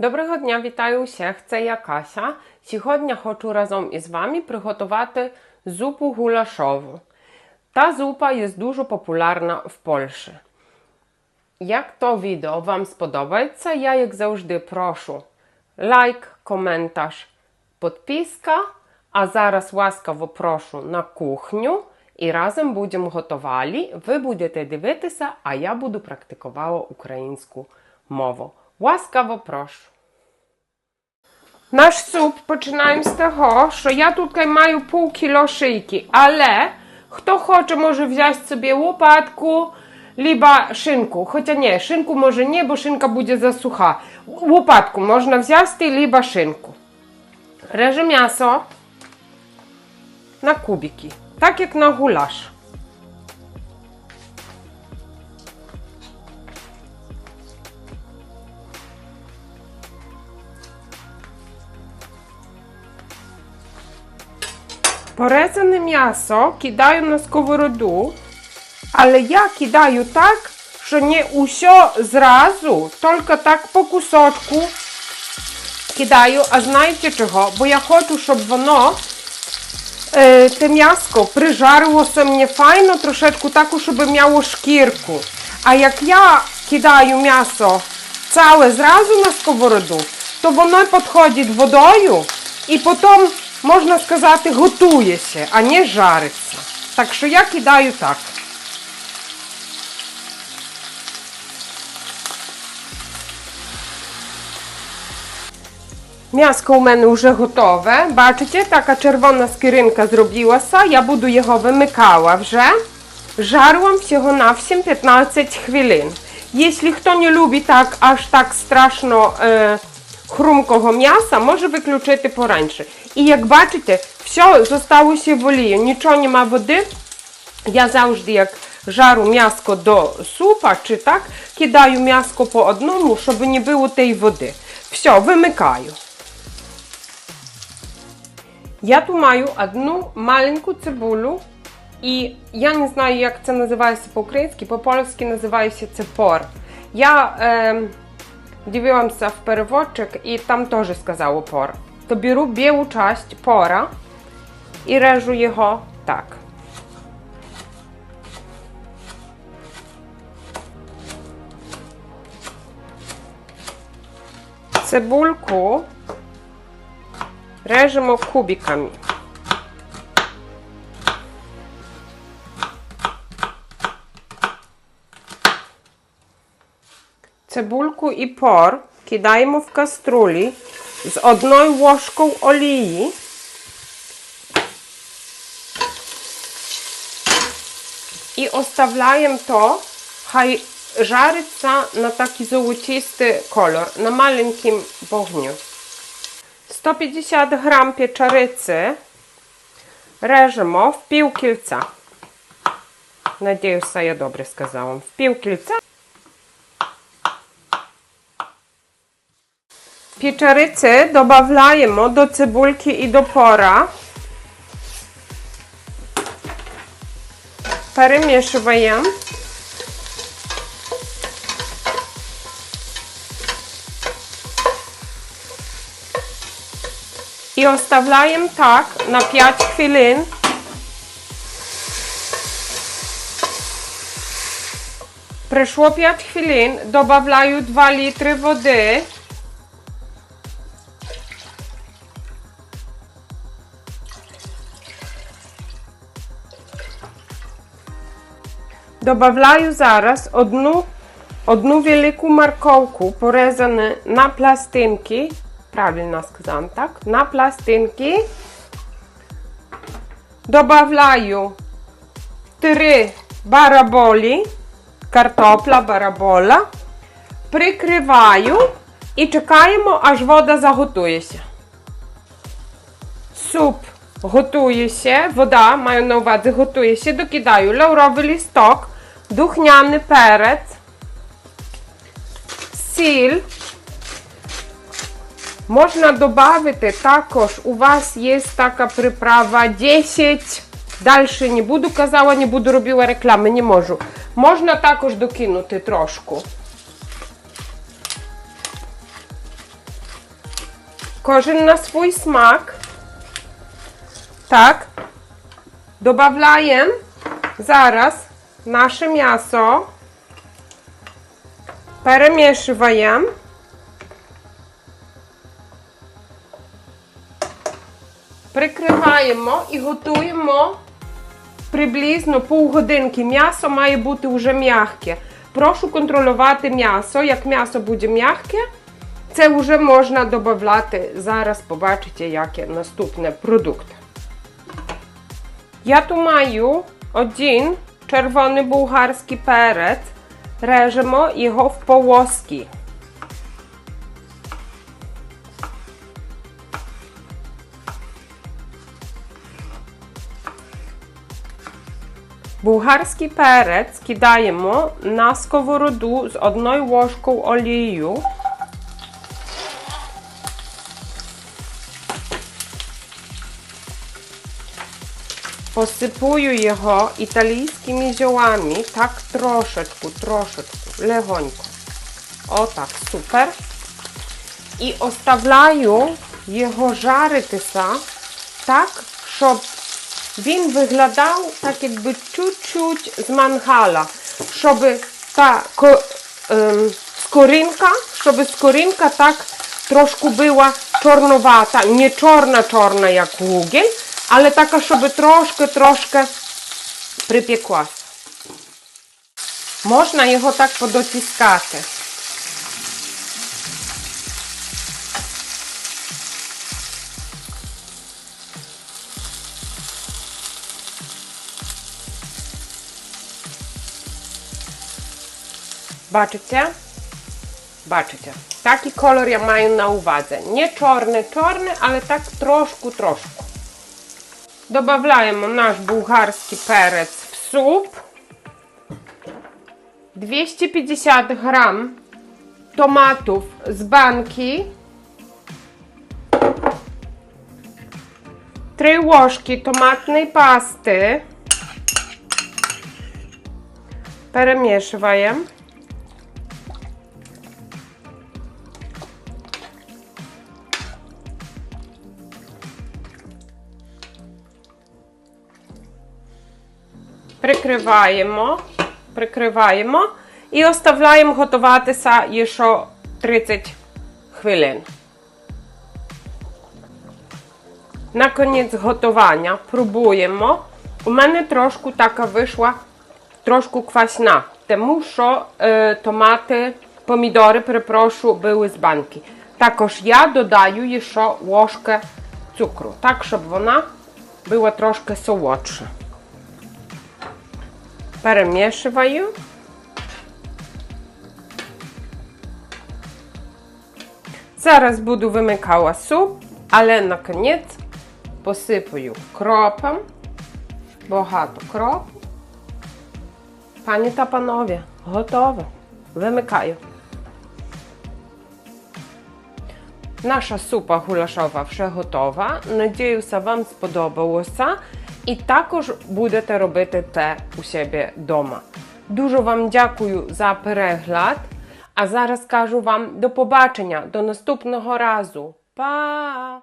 Доброго дня, вітаю усіх! Це я Кася. Сьогодні хочу разом із вами приготувати зупу гулашову. Та зупа є дуже популярна в Польщі. Як то відео вам сподобається, я, як завжди, прошу лайк, коментар, підписка. А зараз ласкаво прошу на кухню і разом будемо готувати. Ви будете дивитися, а я буду практикувати українську мову. Ласкаво прошу. Наш суп починаємо з того, що я тут маю пів кіло шийки, але хто хоче, може взяти собі лопатку, либо шинку. Хоча ні, шинку може ні, бо шинка буде засуха. Лопатку можна взяти, либо шинку. Режу м'ясо на кубики, так як на гулаш. Порезане м'ясо кидаю на сковороду, але я кидаю так, що не усе зразу, тільки так по кусочку кидаю. А знаєте чого? Бо я хочу, щоб воно е, те м'яско прижарилося мені файно, трошечку так, щоб м'яло шкірку. А як я кидаю м'ясо ціле зразу на сковороду, то воно підходить водою і потім, можна сказати, готується, а не жариться. Так що я кидаю так. М'яско у мене вже готове. Бачите, така червона скиринка зробилася. Я буду його вимикала вже. Жарила всього на 15 хвилин. Якщо хто не любить так аж так страшно е, хрумкого м'яса, може виключити пораньше. І як бачите, все зосталося в олію, нічого нема води. Я завжди, як жару м'яско до супа, чи так, кидаю м'яско по одному, щоб не було тієї води. Все, вимикаю. Я tu маю одну маленьку цибулю, і я не знаю, як це називається по-українськи, по-польськи називається це пор. Я е, дивилася в переводчик і там теж сказало пор. То беру білу часть пора і режу його так. Цибульку режемо кубиками. Цибульку і пор кидаємо в каструлі з одною ложкою олії. І оставляємо то, хай жариться на такий золотистий колор, на маленьким вогню. 150 грам pieczarycy reżemo w pół kilca. Надіюся, я добре сказала. В пів кільця. Pieczarycy dodaємо до цибульки і до пора. Перемішуємо. І оставляємо так на 5 хвилин. Пройшло 5 хвилин, додаю 2 літри води. Добавляю зараз одну, одну велику морковку, порезану на пластинки. Правильно сказав, так? На пластинки. Добавляю 3 бараболі, картопля барабола. Прикриваю і чекаємо, аж вода заготується. Суп готується, вода, маю на увазі, готується. Докидаю лавровий листок, духняний перець, сіль. Можна додати також, у вас є така приправа 10. Далі не буду казала, не буду робила реклами, не можу. Можна також докинути трошку. Кожен на свій смак. Так. Добавляємо зараз наше м'ясо. Перемішуємо. Прикриваємо і готуємо приблизно півгодинки. М'ясо має бути вже м'яке. Прошу контролювати м'ясо. Як м'ясо буде м'яке, це вже можна додати. Зараз побачите, який наступний продукт. Я tu маю один червоний болгарський перець. Режемо його в полоски. Болгарський перець кидаємо на сковороду з одною ложкою олію. Посипую його італійськими зілами, так трошечку, трошечку, легонько. Отак, супер. І оставляю його жаритися так, щоб він виглядав так, якби чуть-чуть з мангала, щоб та ко, ем, скоринка, щоб скоринка так трошки була чорновата, не чорна-чорна, як вугіль, але така, щоб трошки-трошки припеклася. Можна його так подотискати. Бачите? Бачите? Taki kolor ja mają na uwadze. Nie czarny, czarny, ale tak troszkę, troszkę. Добавляємо наш болгарський перець в суп. 250 грам томатів з банки. 3 ложки томатної пасти. Перемішуємо. Прикриваємо, прикриваємо і оставляємо готуватися ще 30 хвилин. На кінець готування пробуємо. У мене трошки така вийшла трошки квасна, тому що е, томати, помідори, перепрошую, були з банки. Також я додаю ще ложку цукру, так, щоб вона була трошки солодша. Перемішую. Зараз буду вимикала суп, але на кінець посипаю кропом. Багато кропу. Пані та панове, готово. Вимикаю. Наша супа гуляшова вже готова. Надіюся, вам сподобалося. І також будете робити це у себе вдома. Дуже вам дякую за перегляд. А зараз кажу вам до побачення, до наступного разу. Па!